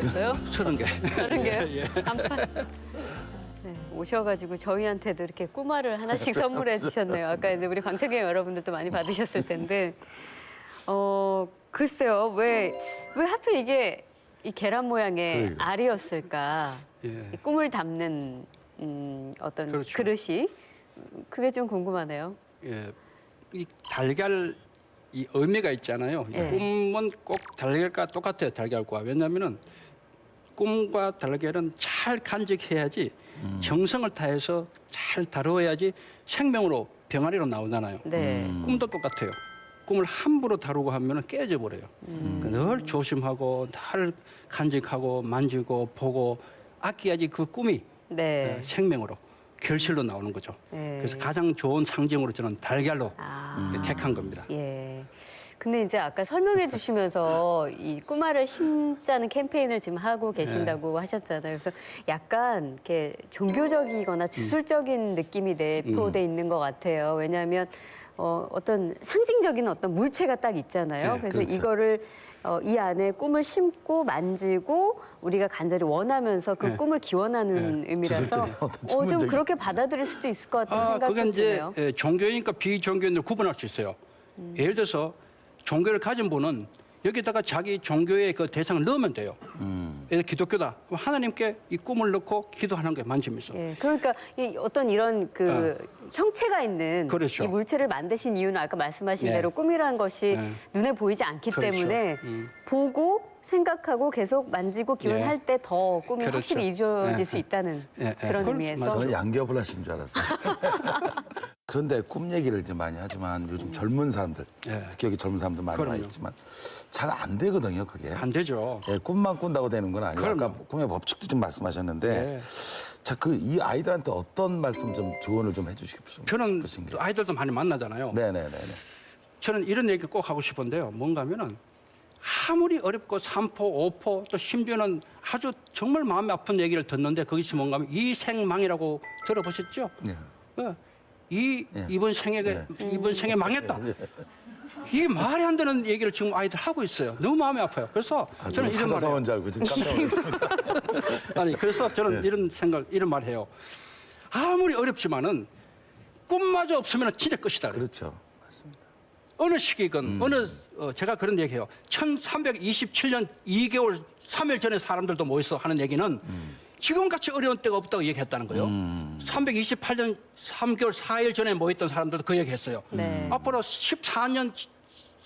있어요? 서른 개. 다른 게요? 예. 간판. 네, 오셔가지고 저희한테도 이렇게 꼬마를 하나씩 선물해 주셨네요. 아까 이제 우리 방청객 여러분들도 많이 받으셨을 텐데, 어 글쎄요 왜 왜 하필 이게 이 계란 모양의 그러게요. 알이었을까? 예. 이 꿈을 담는 음, 어떤 그렇죠. 그릇이 그게 좀 궁금하네요. 예. 이 달걀 이 의미가 있잖아요. 이 예. 꿈은 꼭 달걀과 똑같아요. 달걀과 왜냐하면은 꿈과 달걀은 잘 간직해야지 정성을 다해서 잘 다루어야지 생명으로 병아리로 나오잖아요. 네. 꿈도 똑같아요. 꿈을 함부로 다루고 하면 깨져 버려요. 음. 늘 조심하고 늘 간직하고 만지고 보고 아껴야지 그 꿈이 네. 예, 생명으로 결실로 나오는 거죠. 네. 그래서 가장 좋은 상징으로 저는 달걀로 아. 택한 겁니다. 예. 근데 이제 아까 설명해 주시면서 이 꼬마를 심자는 캠페인을 지금 하고 계신다고 하셨잖아요. 그래서 약간 이렇게 종교적이거나 주술적인 느낌이 내포돼 있는 것 같아요. 왜냐하면 어, 어떤 상징적인 어떤 물체가 딱 있잖아요. 네, 그래서 그렇죠. 이거를 어, 이 안에 꿈을 심고 만지고 우리가 간절히 원하면서 그 네. 꿈을 기원하는 의미라서 주술적인 어떤 어, 좀. 그렇게 받아들일 수도 있을 것 같다는 아, 생각도 그건 이제 드네요. 예, 종교인과 비종교인을 구분할 수 있어요. 음. 예를 들어서 종교를 가진 분은 여기다가 자기 종교의 그 대상을 넣으면 돼요. 음. 예를 기독교다. 하나님께 이 꿈을 넣고 기도하는 게 만지면서. 예, 그러니까 이 어떤 이런 그 형체가 있는 그렇죠. 이 물체를 만드신 이유는 아까 말씀하신 네. 대로 꿈이라는 것이 네. 눈에 보이지 않기 그렇죠. 때문에 음. 보고 생각하고 계속 만지고 기원할 때 더 꿈이 그렇죠. 확실히 이루어질 네. 수 있다는 예, 예. 그런 의미에서 맞아요. 저는 양겹을 하신 줄 알았어요. 그런데 꿈 얘기를 이제 많이 하지만 요즘 젊은 사람들, 예. 특히 여기 젊은 사람들 많이 와 그럼요. 있지만 잘 안 되거든요, 그게. 안 되죠. 예, 꿈만 꾼다고 되는 건 아니고 아까 그럼요. 꿈의 법칙도 좀 말씀하셨는데 예. 자, 그 이 아이들한테 어떤 말씀 좀 조언을 좀 싶- 저는. 아이들도 많이 만나잖아요. 네네네네. 저는 이런 얘기 꼭 하고 싶은데요. 뭔가 하면은 아무리 어렵고 삼포, 오포 또 심지어는 아주 정말 마음이 아픈 얘기를 듣는데 그것이 뭔가 하면 이생망이라고 들어보셨죠? 예. 어, 이 예. 이번 생에 예. 이번 생에 망했다. 이게 말이 안 되는 얘기를 지금 아이들 하고 있어요. 너무 마음이 아파요. 그래서 아, 저는 이런 사자성어인 줄 알고 지금 깜짝. 아니 그래서 저는 예. 이런 생각 이런 말 해요. 아무리 어렵지만은 꿈마저 없으면 진짜 끝이다. 그렇죠. 맞습니다. 어느 시기건 음. 어느 어, 제가 그런 얘기해요. 1327년 2개월 3일 전에 사람들도 모여서 하는 얘기는 음. 지금같이 어려운 때가 없다고 얘기했다는 거예요. 328년 3개월 4일 전에 모였던 사람들도 그 얘기했어요. 네. 앞으로 14년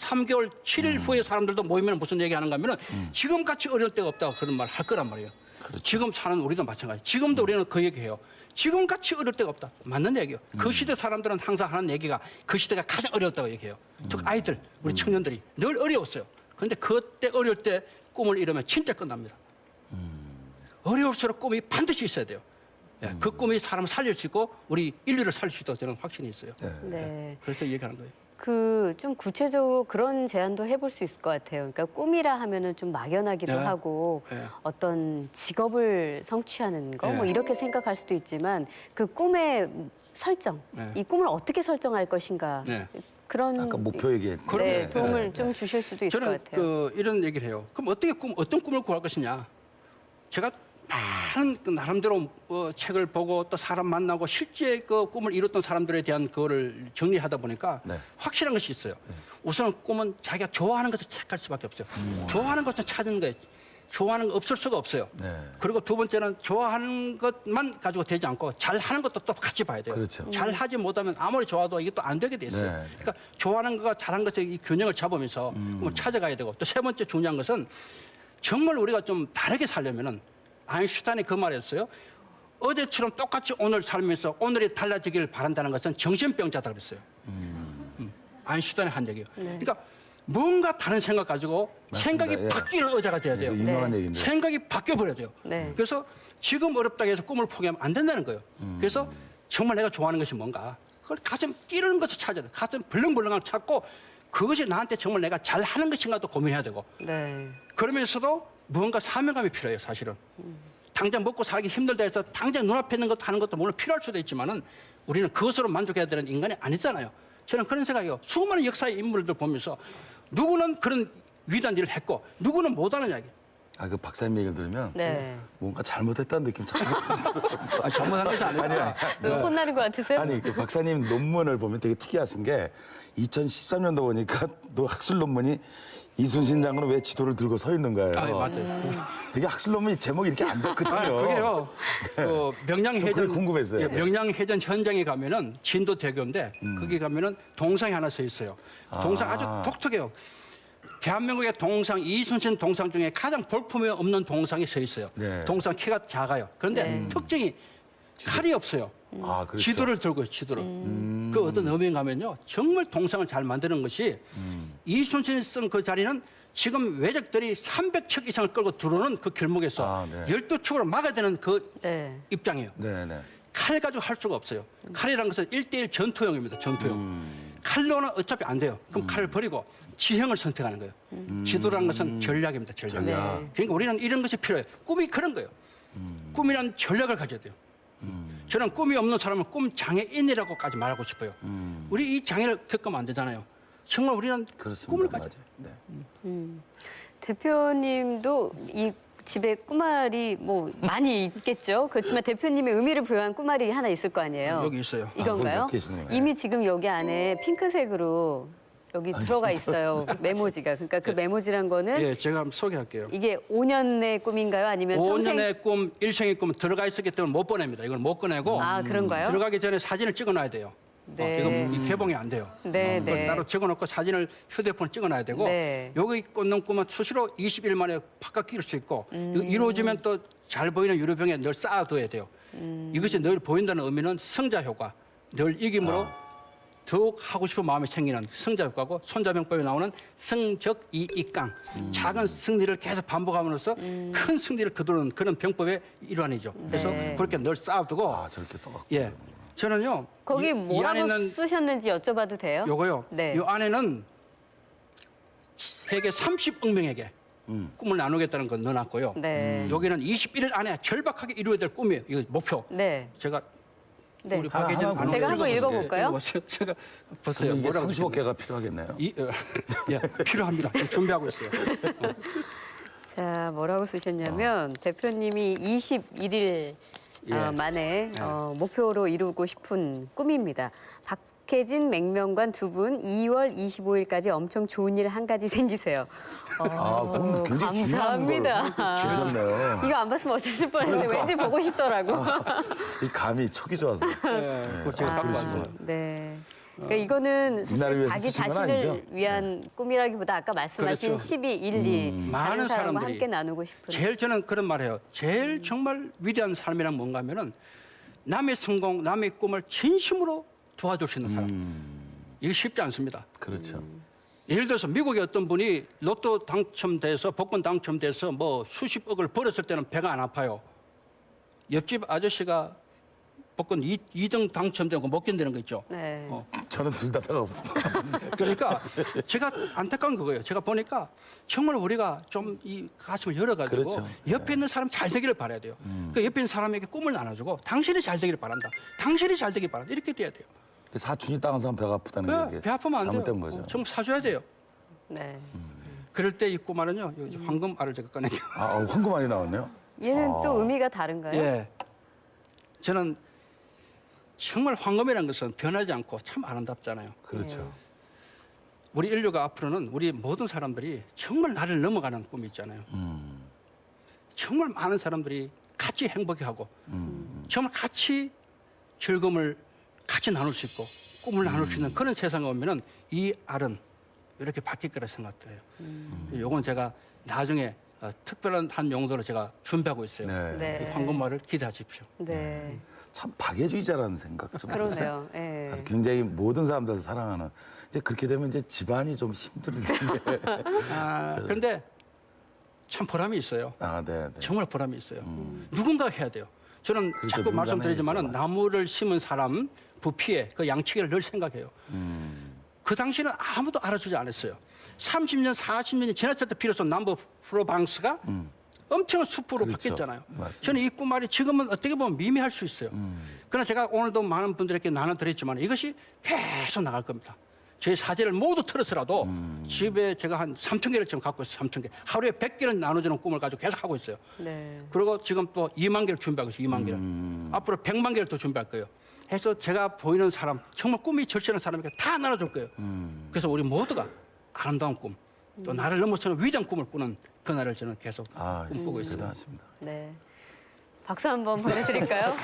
3개월 7일 음. 후에 사람들도 모이면 무슨 얘기 하는가 하면은 지금같이 어려울 때가 없다고 그런 말 할 거란 말이에요. 그렇죠. 지금 사는 우리도 마찬가지. 지금도 우리는 그 얘기해요. 지금같이 어려울 때가 없다. 맞는 얘기예요. 그 음. 시대 사람들은 항상 하는 얘기가 그 시대가 가장 어려웠다고 얘기해요. 즉 음. 아이들, 우리 청년들이 늘 어려웠어요. 그런데 그때 어려울 때 꿈을 이루면 진짜 끝납니다. 어려울수록 꿈이 반드시 있어야 돼요. 예, 그 꿈이 사람을 살릴 수 있고 우리 인류를 살릴 수 있다고 저는 확신이 있어요. 네. 네. 그래서 얘기하는 거예요. 그 좀 구체적으로 그런 제안도 해볼 수 있을 것 같아요. 그러니까 꿈이라 하면은 좀 막연하기도 네. 하고 네. 어떤 직업을 성취하는 거 뭐 네. 이렇게 생각할 수도 있지만 그 꿈의 설정, 네. 이 꿈을 어떻게 설정할 것인가 네. 그런 아까 목표 얘기했는데. 네, 도움을 네. 좀 주실 수도 있을 것 저는 같아요. 그 이런 얘기를 해요. 그럼 어떻게 꿈 어떤 꿈을 구할 것이냐? 제가 많은 그 나름대로 어, 책을 보고 또 사람 만나고 실제 그 꿈을 이뤘던 사람들에 대한 그거를 정리하다 보니까 네. 확실한 것이 있어요. 우선 꿈은 자기가 좋아하는 것을 택할 수밖에 없어요. 좋아하는 것을 찾는 거예요. 좋아하는 거 없을 수가 없어요. 네. 그리고 두 번째는 좋아하는 것만 가지고 되지 않고 잘하는 것도 또 같이 봐야 돼요. 그렇죠. 잘하지 못하면 아무리 좋아도 이게 또 안 되게 돼 있어요. 네. 그러니까 좋아하는 것과 잘하는 것의 이 균형을 잡으면서 그걸 찾아가야 되고 또 세 번째 중요한 것은 정말 우리가 좀 다르게 살려면은 아인슈타인이 그 말했어요. 어제처럼 똑같이 오늘 살면서 오늘이 달라지길 바란다는 것은 정신병자다 그랬어요. 음. 아인슈타인이 한 얘기예요. 그러니까 뭔가 다른 생각 가지고 맞습니다. 생각이 예. 바뀌는 의자가 돼야 돼요. 네. 생각이 바뀌어 버려야 돼요. 네. 그래서 지금 어렵다고 해서 꿈을 포기하면 안 된다는 거예요. 음. 그래서 정말 내가 좋아하는 것이 뭔가 그걸 가슴 뛰는 것을 찾아야 돼. 가슴 벌렁벌렁한 찾고 그것이 나한테 정말 내가 잘하는 것인가도 고민해야 되고 네. 그러면서도 무언가 사명감이 필요해요, 사실은. 당장 먹고 살기 힘들다 해서 당장 눈앞에 있는 것 하는 것도 물론 필요할 수도 있지만은 우리는 그것으로 만족해야 되는 인간이 아니잖아요. 저는 그런 생각이에요. 수많은 역사의 인물들 보면서 누구는 그런 위대한 일을 했고 누구는 못하는 이야기. 아, 그 박사님 얘기를 들으면 네. 뭔가 잘못했다는 느낌 자꾸 아, 잘못한 것이 아니라 아니야. 왜 혼나는 것 같으세요? 아니 그 박사님 논문을 보면 되게 특이하신 게 2013년도 보니까 또 학술 논문이 이순신 장군은 왜 지도를 들고 서 있는 거예요. 아, 맞아요. 되게 학술 논문이 제목이 이렇게 안 적거든요. 아, 그게요. 그 명량해전 그게 궁금했어요. 예, 명량해전 현장에 가면은 진도 대교인데 음. 거기 가면은 동상이 하나 서 있어요. 동상 아주 독특해요. 대한민국의 동상 이순신 동상 중에 가장 볼품이 없는 동상이 서 있어요. 네. 동상 키가 작아요. 그런데 네. 특징이 칼이 없어요. 아, 그렇죠. 지도를 들고 있어요, 지도를. 그 어떤 의미인가 하면요. 정말 동상을 잘 만드는 것이 이순신이 쓴 그 자리는 지금 외적들이 300척 이상을 끌고 들어오는 그 길목에서 아, 네. 열두 축으로 막아야 되는 그 네. 입장이에요. 네, 네. 칼 가지고 할 수가 없어요. 칼이라는 것은 일대일 전투형입니다. 전투형. 칼로는 어차피 안 돼요. 그럼 칼을 버리고 지형을 선택하는 거예요. 지도라는 것은 전략입니다. 전략. 전략. 네. 그러니까 우리는 이런 것이 필요해요. 꿈이 그런 거예요. 꿈이란 전략을 가져야 돼요. 저는 꿈이 없는 사람은 꿈 장애인이라고까지 말하고 싶어요. 우리 이 장애를 겪으면 안 되잖아요. 정말 우리는 그렇습니다. 꿈을 가져. 맞아요. 네. 대표님도 이 집에 꾸말이 뭐 많이 있겠죠. 그렇지만 대표님의 의미를 부여한 꾸말이 하나 있을 거 아니에요. 여기 있어요. 이건가요? 아. 이미 지금 여기 안에 핑크색으로 여기 들어가 있어요. 메모지가. 그러니까 그 메모지란 거는 예, 제가 한번 소개할게요. 이게 5년의 꿈인가요? 아니면 평생 5년의 꿈, 일생의 꿈 들어가 있었기 때문에 못 보냅니다. 이걸 못 꺼내고 아, 그런가요? 들어가기 전에 사진을 찍어 놔야 돼요. 네. 어, 이거 이 개봉이 안 돼요. 네, 그걸 네. 따로 적어놓고 사진을 휴대폰 찍어놔야 되고 네. 여기 꽂는 꿈은 수시로 20일 만에 바깥 끼울 수 있고 음. 이루어지면 또 잘 보이는 유리병에 늘 쌓아둬야 돼요. 음. 이것이 늘 보인다는 의미는 성자 효과, 늘 이김으로 더욱 하고 싶은 마음이 생기는 성자 효과고 손자병법에 나오는 성적 이익강 작은 승리를 계속 반복함으로써 큰 승리를 거두는 그런 병법의 일환이죠. 그래서 네. 그렇게 늘 쌓아두고 아, 저렇게 써갖고. 예 저는요 거기 이- 이 뭐라고 안에는 쓰셨는지 여쭤봐도 돼요? 요거요. 네. 요 안에는 세계 30억 명에게 꿈을 나누겠다는 건 넣어놨고요. 네. 여기는 21일 안에 절박하게 이루어야 될 꿈이에요. 이거 목표. 네. 제가 네. 우리 박 제가 안 한번. 읽어볼까요? 예, 읽어보세요. 제가 보세요. 그럼 이게 뭐라고 35개가 필요하겠네요. 이, 어, 예, 필요합니다. 준비하고 있어요. 자, 뭐라고 쓰셨냐면 대표님이 21일 예. 어, 만에 어, 목표로 이루고 싶은 꿈입니다. 박혜진 맹명관 두 분 2월 25일까지 엄청 좋은 일 한 가지 생기세요. 어, 아, 그럼 굉장히 감사합니다. 주셨네요. 이거 안 봤으면 어땠을 뻔했는데 그러니까. 왠지 보고 싶더라고. 이 감이 촉이 좋아서. 예, 그거 제가 왔어요. 네. 그러니까 이거는 사실 자기 자신을 아니죠? 위한 꿈이라기보다 아까 말씀하신 그렇죠. 12, 1, 2 다른 많은 사람과 함께 나누고 싶은 제일 저는 그런 말해요. 제일 정말 위대한 삶이란 뭔가 하면은 남의 성공, 남의 꿈을 진심으로 도와줄 수 있는 사람. 이게 쉽지 않습니다. 그렇죠. 예를 들어서 미국의 어떤 분이 로또 당첨돼서 복권 당첨돼서 뭐 수십억을 벌었을 때는 배가 안 아파요. 옆집 아저씨가 복권 이 2등 당첨되고 못 견디는 거 있죠. 네. 어. 저는 둘 다 배가 고프고. 그러니까 제가 안타까운 그거예요. 제가 보니까 정말 우리가 좀 이 가슴을 열어가지고 그렇죠. 옆에 있는 사람 잘 되기를 바라야 돼요. 그 옆에 있는 사람에게 꿈을 나눠주고 당신이 잘 되기를 바란다. 당신이 잘 되길 바란다. 이렇게 돼야 돼요. 사춘이 땅은 사람 배가 아프다는 배, 게배 아프면 안 돼요. 잘못된 거죠. 어, 좀 사줘야 돼요. 네. 그럴 때이 꿈알은요. 여기 황금 알을 제가 꺼내요. 아, 어, 황금 알이 나왔네요. 얘는 아. 또 의미가 다른가요? 예. 저는 정말 황금이라는 것은 변하지 않고 참 아름답잖아요. 그렇죠. 우리 인류가 앞으로는 우리 모든 사람들이 정말 나를 넘어가는 꿈이 있잖아요. 정말 많은 사람들이 같이 행복해하고 정말 같이 즐거움을 같이 나눌 수 있고 꿈을 나눌 수 있는 그런 세상에 오면은 이 알은 이렇게 바뀔 거라 생각돼요. 요건 제가 나중에 어, 특별한 한 용도로 제가 준비하고 있어요. 네. 네. 이 황금말을 기대하십시오. 네. 참 박애주의자라는 생각 좀 들었어요. 예. 그래서 굉장히 모든 사람들 사랑하는 이제 그렇게 되면 이제 집안이 좀 힘들 텐데. 아, 그런데 참 보람이 있어요. 아, 네, 네. 정말 보람이 있어요. 누군가 해야 돼요. 저는 그러니까 자꾸 누군가는 말씀드리지만 해야죠. 나무를 심은 사람 부피에 그 양치기를 늘 생각해요. 그 당시는 아무도 알아주지 않았어요. 30년, 40년이 지났을 때 비로소 남부 프로방스가 엄청난 숲으로 그렇죠. 바뀌었잖아요. 맞습니다. 저는 이 꿈말이 지금은 어떻게 보면 미미할 수 있어요. 그러나 제가 오늘도 많은 분들에게 나눠드렸지만 이것이 계속 나갈 겁니다. 제 사제를 모두 털어서라도 음. 집에 제가 한 3천 개를 지금 갖고 있어요. 3천 개. 하루에 100개는 나눠주는 꿈을 가지고 계속 하고 있어요. 네. 그리고 지금 또 2만 개를 준비하고 있어요. 2만 개를. 앞으로 100만 개를 더 준비할 거예요. 해서 제가 보이는 사람, 정말 꿈이 절실한 사람에게 다 나눠줄 거예요. 그래서 우리 모두가 아름다운 꿈, 또 나를 넘어서는 위대한 꿈을 꾸는 그날을 저는 계속 아, 꿈꾸고 있습니다. 대단하십니다. 네. 박수 한번 보내드릴까요?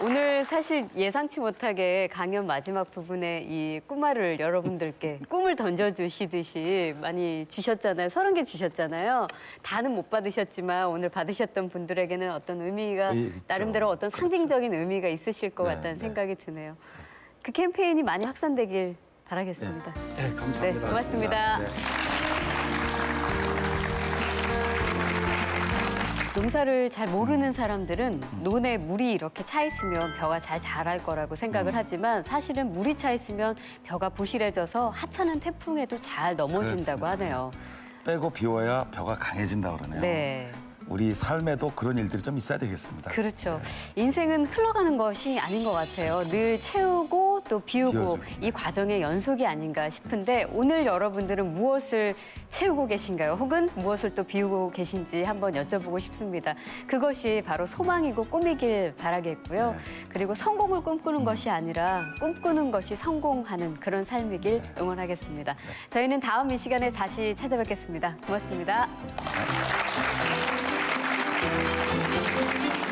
오늘 사실 예상치 못하게 강연 마지막 부분에 이 꾸마를 여러분들께 꿈을 던져주시듯이 많이 주셨잖아요. 서른 개 주셨잖아요. 다는 못 받으셨지만 오늘 받으셨던 분들에게는 어떤 의미가 예, 있죠. 나름대로 어떤 상징적인 의미가 있으실 것 네, 같다는 네. 생각이 드네요. 그 캠페인이 많이 확산되길 바라겠습니다. 네, 네, 감사합니다. 고맙습니다. 네. 농사를 잘 모르는 사람들은 논에 물이 이렇게 차 있으면 벼가 잘 자랄 거라고 생각을 하지만 사실은 물이 차 있으면 벼가 부실해져서 하찮은 태풍에도 잘 넘어진다고 그렇습니다. 하네요. 빼고 비워야 벼가 강해진다 그러네요. 네. 우리 삶에도 그런 일들이 좀 있어야 되겠습니다. 그렇죠. 인생은 흘러가는 것이 아닌 것 같아요. 늘 채우고 또 비우고 네. 이 과정의 연속이 아닌가 싶은데 오늘 여러분들은 무엇을 채우고 계신가요? 혹은 무엇을 또 비우고 계신지 한번 여쭤보고 싶습니다. 그것이 바로 소망이고 꿈이길 바라겠고요. 네. 그리고 성공을 꿈꾸는 음. 것이 아니라 꿈꾸는 것이 성공하는 그런 삶이길 네. 응원하겠습니다. 네. 저희는 다음 이 시간에 다시 찾아뵙겠습니다. 고맙습니다 감사합니다.